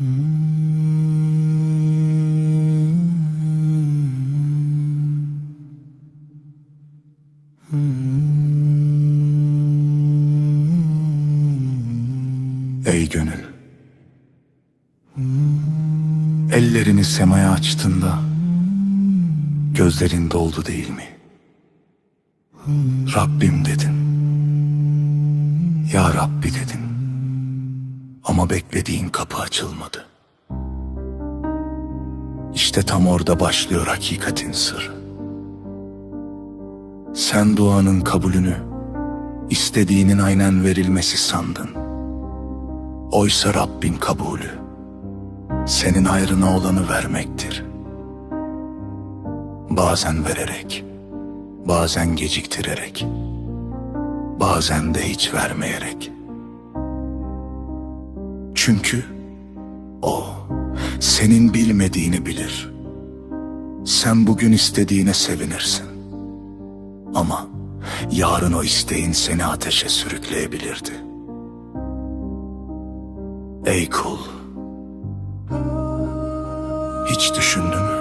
Ey gönül. Ellerini semaya açtığında gözlerin doldu değil mi? Rabbim dedin. Ya Rabbi dedin. Ama beklediğin kapı açılmadı. İşte tam orada başlıyor hakikatin sırrı. Sen duanın kabulünü istediğinin aynen verilmesi sandın. Oysa Rabbin kabulü senin hayrına olanı vermektir. Bazen vererek, bazen geciktirerek, bazen de hiç vermeyerek. Çünkü o senin bilmediğini bilir. Sen bugün istediğine sevinirsin. Ama yarın o isteğin seni ateşe sürükleyebilirdi. Ey kul, hiç düşündün mü?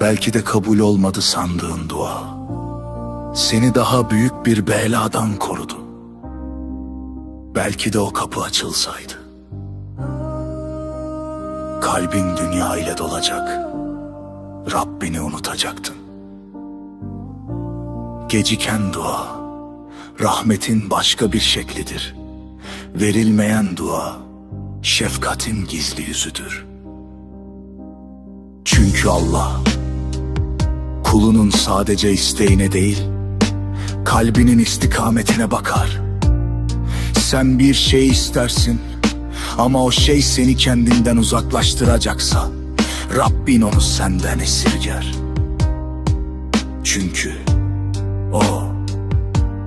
Belki de kabul olmadı sandığın dua. Seni daha büyük bir beladan korudu. Belki de o kapı açılsaydı. Kalbin dünya ile dolacak. Rabbini unutacaktın. Geciken dua, rahmetin başka bir şeklidir. Verilmeyen dua, şefkatin gizli yüzüdür. Çünkü Allah, kulunun sadece isteğine değil, kalbinin istikametine bakar. Sen bir şey istersin ama o şey seni kendinden uzaklaştıracaksa, Rabbin onu senden esirger. Çünkü o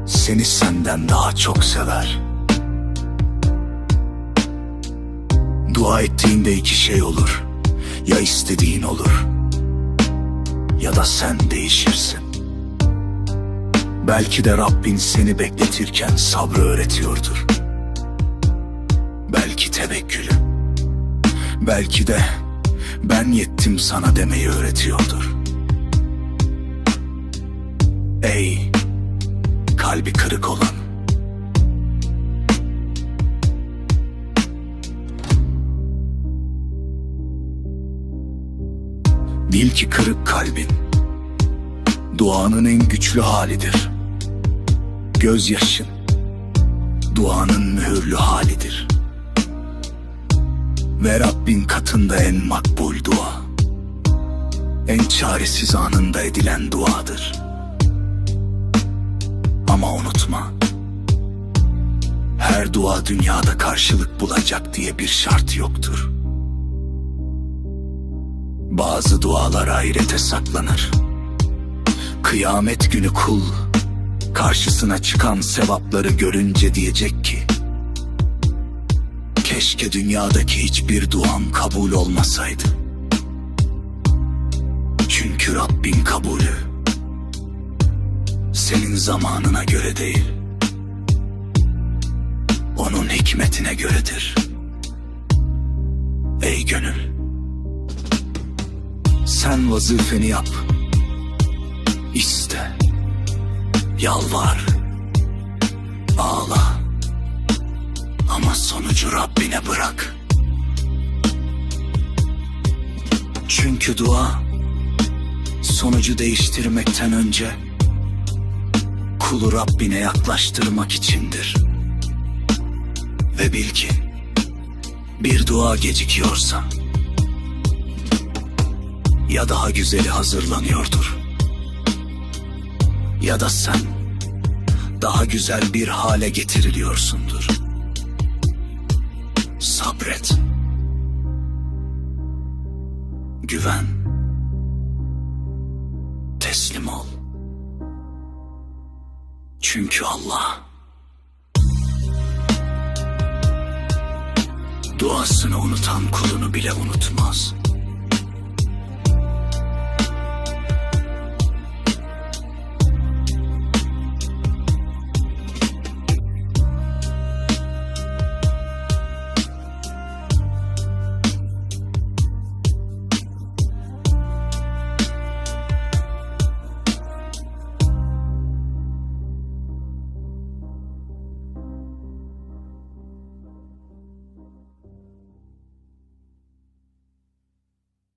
seni senden daha çok sever. Dua ettiğinde iki şey olur. Ya istediğin olur ya da sen değişirsin. Belki de Rabbin seni bekletirken sabrı öğretiyordur. Belki tevekkülü. Belki de ben yettim sana demeyi öğretiyordur. Ey kalbi kırık olan Bil ki kırık kalbin duanın en güçlü halidir. Gözyaşın duanın mühürlü halidir. Ve Rabbin katında en makbul dua. En çaresiz anında edilen duadır. Ama unutma. Her dua dünyada karşılık bulacak diye bir şart yoktur. Bazı dualar ahirete saklanır. Kıyamet günü kul karşısına çıkan sevapları görünce diyecek ki Keşke dünyadaki hiçbir duam kabul olmasaydı. Çünkü Rabbin kabulü senin zamanına göre değil. Onun hikmetine göredir. Ey gönül sen vazifeni yap. İste. Yalvar. Ağla. Ama sonucu Rabbine bırak. Çünkü dua sonucu değiştirmekten önce kulu Rabbine yaklaştırmak içindir. Ve bil ki bir dua gecikiyorsa ya daha güzeli hazırlanıyordur. Ya da sen daha güzel bir hale getiriliyorsundur. Sabret. Güven. Teslim ol. Çünkü Allah duasını unutan kulunu bile unutmaz.